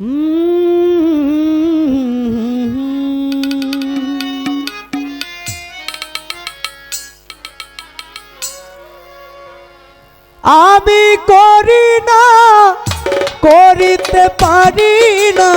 Mm-hmm. আমি করি না করিতে পারি না।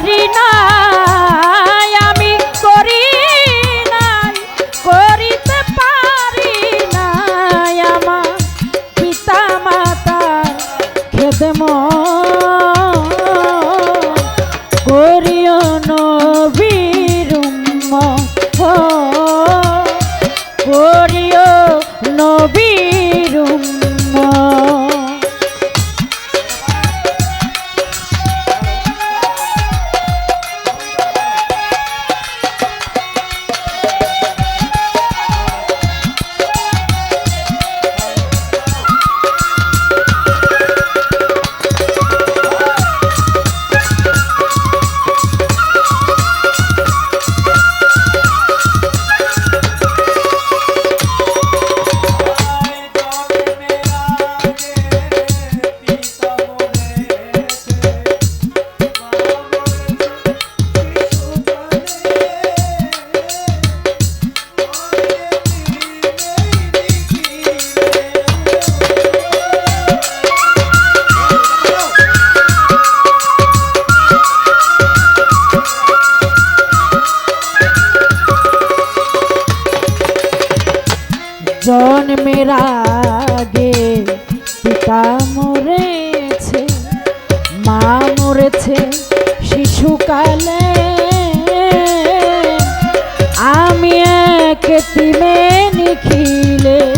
পারি না রাগে। পিতা মরেছে মা মরেছে শিশুকালে। আমি এক তিমে নিখিলে।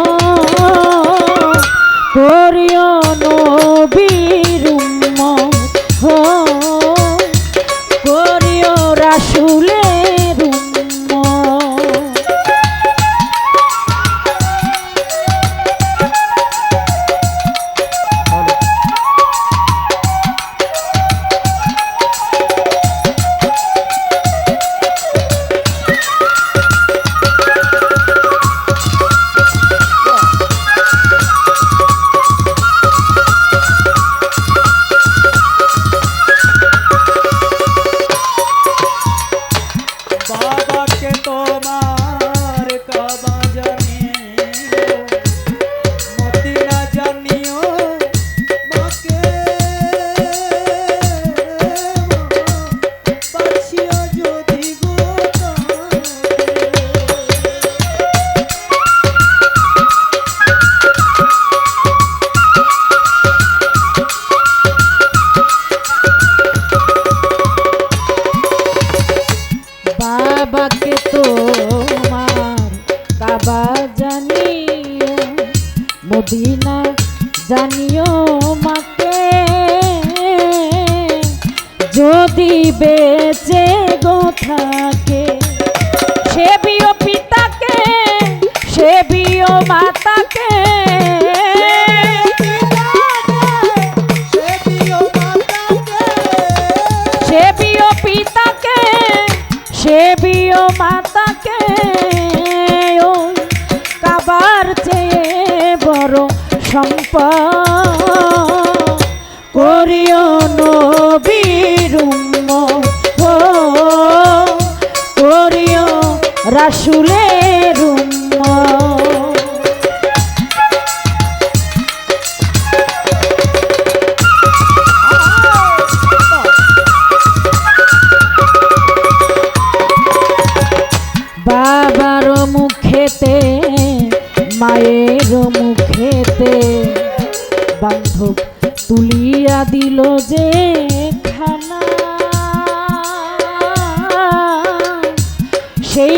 যদি বেঁচে গো থাকে সেবিও পিতাকে সেবিও মাতাকে সেবিও পিতাকে সেবিও মাতাকে, ও কাবার চেয়ে বড় সম্পদ করিও রাসুলের বাবার মুখেতে মায়ের মুখেতে বান্ধব তুলিয়া দিল যে খানা। সেই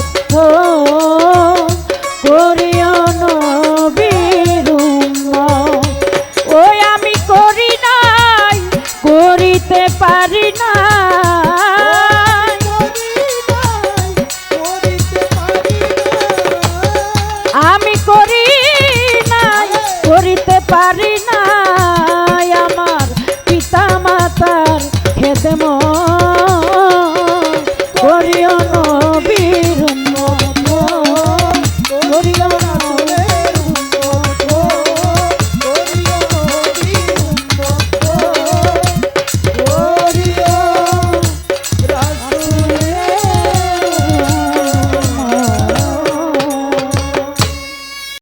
করি না